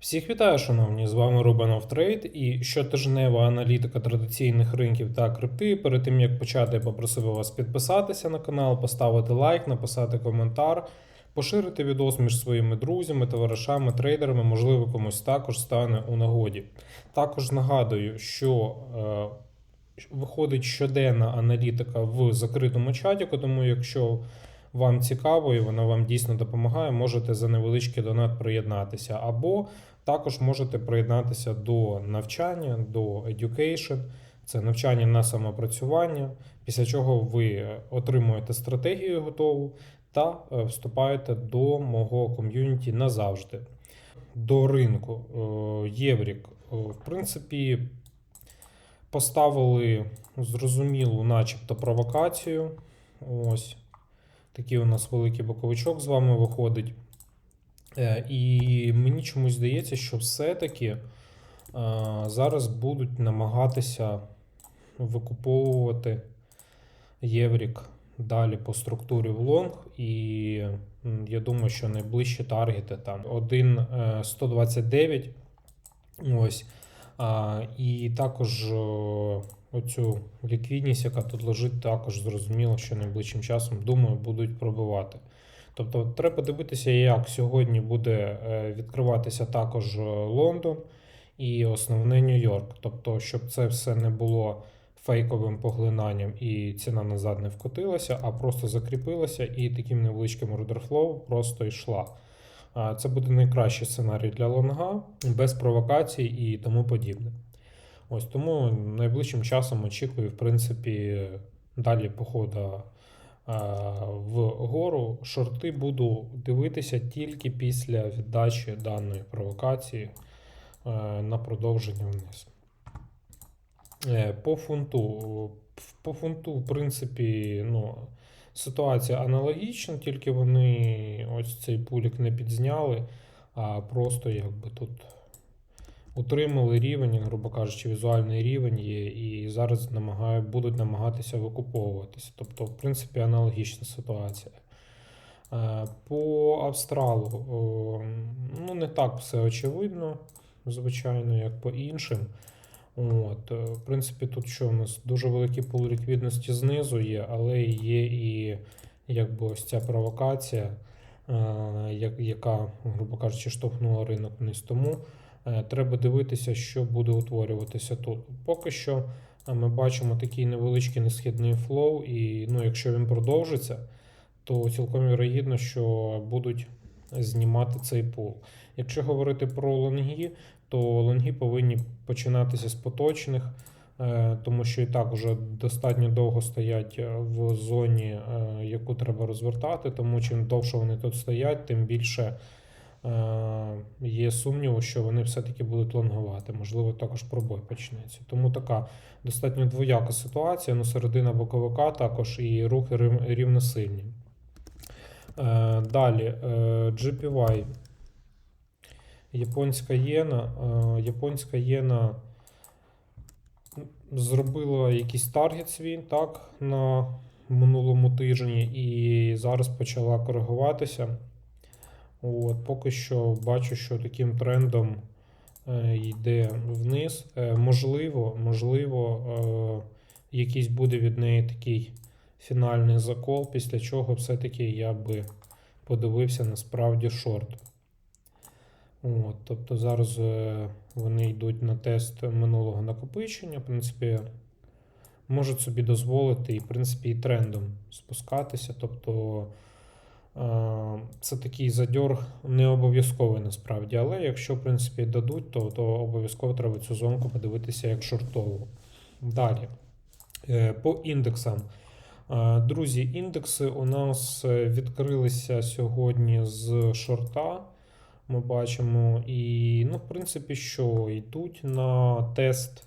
Всіх вітаю, шановні! З вами Рубанов Трейд і щотижнева аналітика традиційних ринків та крипти. Перед тим як почати, я попросив вас підписатися на канал, поставити лайк, написати коментар, поширити відос між своїми друзями, товаришами, трейдерами, можливо, комусь також стане у нагоді. Також нагадую, що е, виходить щоденна аналітика в закритому чаті, тому якщо вам цікаво і вона вам дійсно допомагає, можете за невеличкий донат приєднатися. Або також можете приєднатися до навчання, до education, це навчання на самопрацювання, після чого ви отримуєте стратегію готову та е, вступаєте до мого ком'юніті назавжди. До ринку Е, Єврік, е, в принципі, поставили зрозумілу, начебто, провокацію. Ось такий у нас великий боковичок з вами виходить. Е, І мені чомусь здається, що все-таки е, зараз будуть намагатися викуповувати Єврік далі по структурі в лонг. І я думаю, що найближчі таргети там 1,129. Ось. І також е, оцю ліквідність, яка тут лежить, також зрозуміло, що найближчим часом, думаю, будуть пробивати. Тобто треба дивитися, як сьогодні буде е, відкриватися також е, Лондон і основне Нью-Йорк. Тобто, щоб це все не було фейковим поглинанням і ціна назад не вкотилася, а просто закріпилася і таким невеличким ордерфлоу просто йшла. Це буде найкращий сценарій для лонга, без провокацій і тому подібне. Ось тому найближчим часом очікую, в принципі, далі походу вгору. Шорти буду дивитися тільки після віддачі даної провокації на продовження вниз. Е, По фунту. По фунту, в принципі, ну, ситуація аналогічна, тільки вони ось цей пулік не підзняли, а просто якби тут утримали рівень, грубо кажучи, візуальний рівень є, і зараз намагаю, будуть намагатися викуповуватися. Тобто, в принципі, аналогічна ситуація. Е, По Австралу, ну, не так все очевидно, звичайно, як по іншим. От, е, в принципі, тут що у нас дуже великий пул ліквідності знизу є, але є і якби ось ця провокація, е, яка, грубо кажучи, штовхнула ринок вниз. Тому е, треба дивитися, що буде утворюватися тут. Поки що ми бачимо такий невеличкий несхідний флоу, і ну, якщо він продовжиться, то цілком вірогідно, що будуть знімати цей пул. Якщо говорити про лонги, то лонги повинні починатися з поточних, е, тому що і так вже достатньо довго стоять е, в зоні, е, яку треба розвертати. Тому чим довше вони тут стоять, тим більше є сумніву, що вони все-таки будуть лонгувати. Можливо, також пробой почнеться. Тому така достатньо двояка ситуація. Ну, середина боковика також і рухи рівносильні. Далі GPY. Японська єна. Е, Японська єна зробила якийсь таргет свій так, на минулому тижні і зараз почала коригуватися. От, поки що бачу, що таким трендом е, йде вниз. Е, можливо, можливо, якийсь буде від неї такий фінальний закол, після чого все-таки я би подивився насправді шорт. От, тобто зараз е, вони йдуть на тест минулого накопичення. В принципі, можуть собі дозволити і, в принципі, і трендом спускатися. Тобто е, це такий задьор не обов'язковий насправді. Але якщо, в принципі, дадуть, то, то обов'язково треба цю зонку подивитися як шортову. Далі. Е, По індексам. Друзі, індекси у нас відкрилися сьогодні з шорта. Ми бачимо, і, ну, в принципі, що йдуть на тест.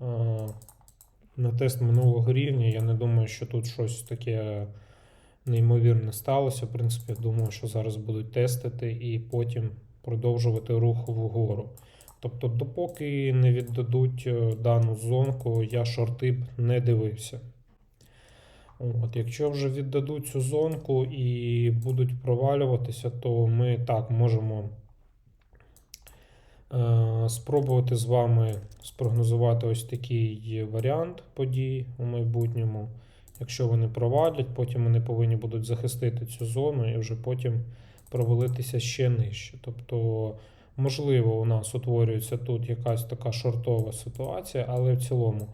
е, На тест минулого рівня. Я не думаю, що тут щось таке неймовірне сталося. В принципі, я думаю, що зараз будуть тестити і потім продовжувати рух вгору. Тобто, допоки не віддадуть е, дану зонку, я шорти б не дивився. От, якщо вже віддадуть цю зонку і будуть провалюватися, то ми так можемо е, спробувати з вами спрогнозувати ось такий варіант подій у майбутньому. Якщо вони провалять, потім вони повинні будуть захистити цю зону і вже потім провалитися ще нижче. Тобто, можливо, у нас утворюється тут якась така шортова ситуація, але в цілому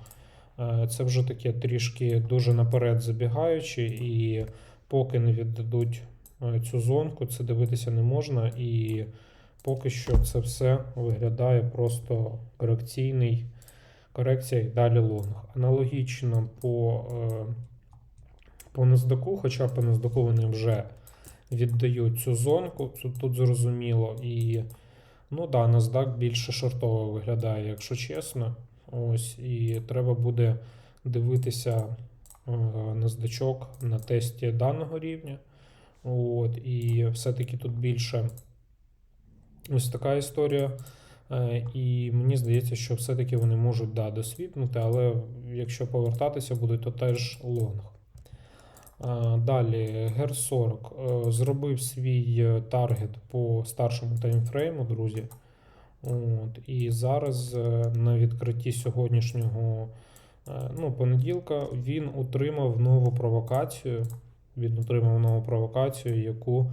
це вже таке трішки дуже наперед забігаючи, і поки не віддадуть е, цю зонку, це дивитися не можна. І поки що це все виглядає просто корекційний. Корекція і далі лонг. Аналогічно по, е, по NASDAQ, хоча по NASDAQ вони вже віддають цю зонку, тут, тут зрозуміло. І ну да, NASDAQ більше шортово виглядає, якщо чесно. Ось, і треба буде дивитися е, NASDAQ на тесті даного рівня. От, і все-таки тут більше ось така історія. Е, І мені здається, що все-таки вони можуть да, досвіпнути, але якщо повертатися буде, то теж лонг. Е, Далі гер 40 е, зробив свій таргет по старшому таймфрейму, друзі. От, і зараз е, на відкритті сьогоднішнього е, ну, понеділка він отримав нову провокацію. Він отримав нову провокацію, яку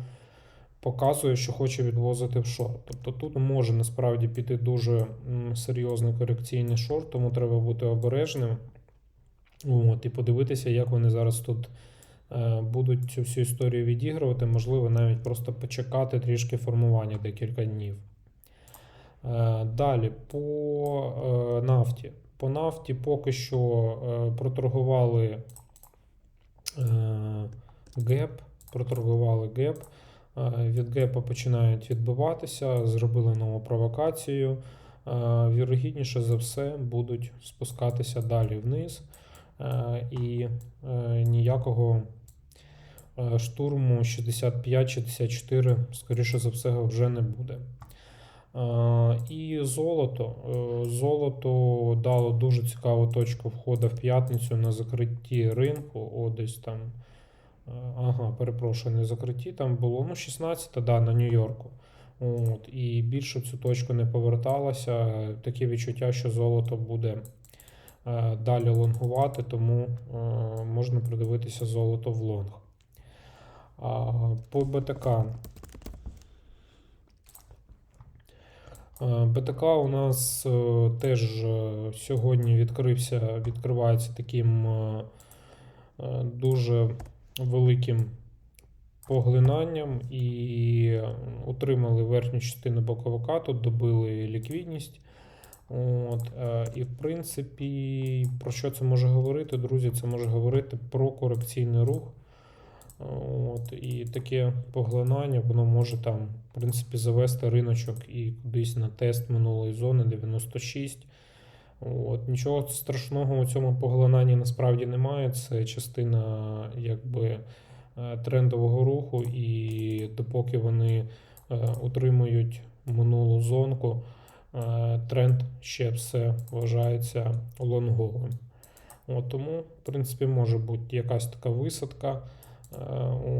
показує, що хоче відвозити в шорт. Тобто тут може насправді піти дуже серйозний корекційний шорт, тому треба бути обережним. От, і подивитися, як вони зараз тут е, будуть цю всю історію відігрувати. Можливо, навіть просто почекати трішки формування декілька днів. Е, Далі по е, нафті. По нафті поки що е, проторгували геп, проторгували геп. Від гепа починають відбиватися, зробили нову провокацію. Вірогідніше за все будуть спускатися далі вниз. І ніякого штурму 65-64, скоріше за все, вже не буде. Е, І золото. Е, Золото дало дуже цікаву точку входу в п'ятницю на закритті ринку. О, десь там. е, Ага, перепрошую, не закритті. Там було ну, 16, да, на Нью-Йорку. От, і більше цю точку не поверталося. Е, Таке відчуття, що золото буде далі лонгувати, тому можна придивитися золото в лонг. По БТК. Е, БТК у нас е, теж е, сьогодні відкрився, відкривається таким е, е, дуже великим поглинанням і отримали верхню частину боковика, тут добили ліквідність. От, е, і в принципі, про що це може говорити, друзі? Це може говорити про корекційний рух. От, і таке поглинання, воно може там, в принципі, завести риночок і кудись на тест минулої зони 96. От, нічого страшного у цьому поглинанні насправді немає. Це частина якби, е, трендового руху, і допоки вони е, утримують минулу зонку, е, тренд ще все вважається лонговим. От, тому, в принципі, може бути якась така висадка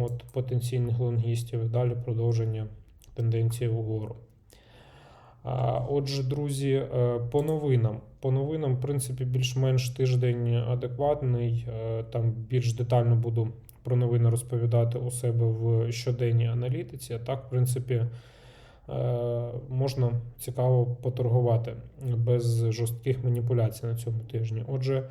от, потенційних лонгістів і далі продовження тенденції вгору. Отже, друзі, е, по новинам. По новинам, в принципі, більш-менш тиждень адекватний. Е, Там більш детально буду про новини розповідати у себе в щоденній аналітиці. А так, в принципі, е, можна цікаво поторгувати без жорстких маніпуляцій на цьому тижні. Отже, Е,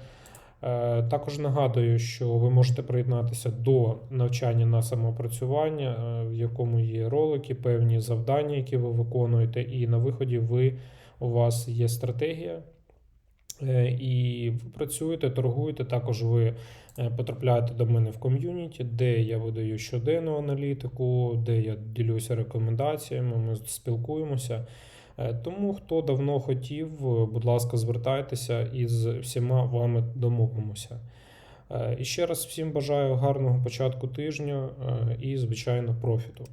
Також нагадую, що ви можете приєднатися до навчання на самоопрацювання, е, в якому є ролики, певні завдання, які ви виконуєте, і на виході ви у вас є стратегія. е, І ви працюєте, торгуєте. Також ви е, потрапляєте до мене в ком'юніті, де я видаю щоденну аналітику, де я ділюся рекомендаціями. Ми спілкуємося. Е, Тому хто давно хотів, е, будь ласка, звертайтеся і з всіма вами домовимося. Е, І ще раз всім бажаю гарного початку тижня і, звичайно, профіту.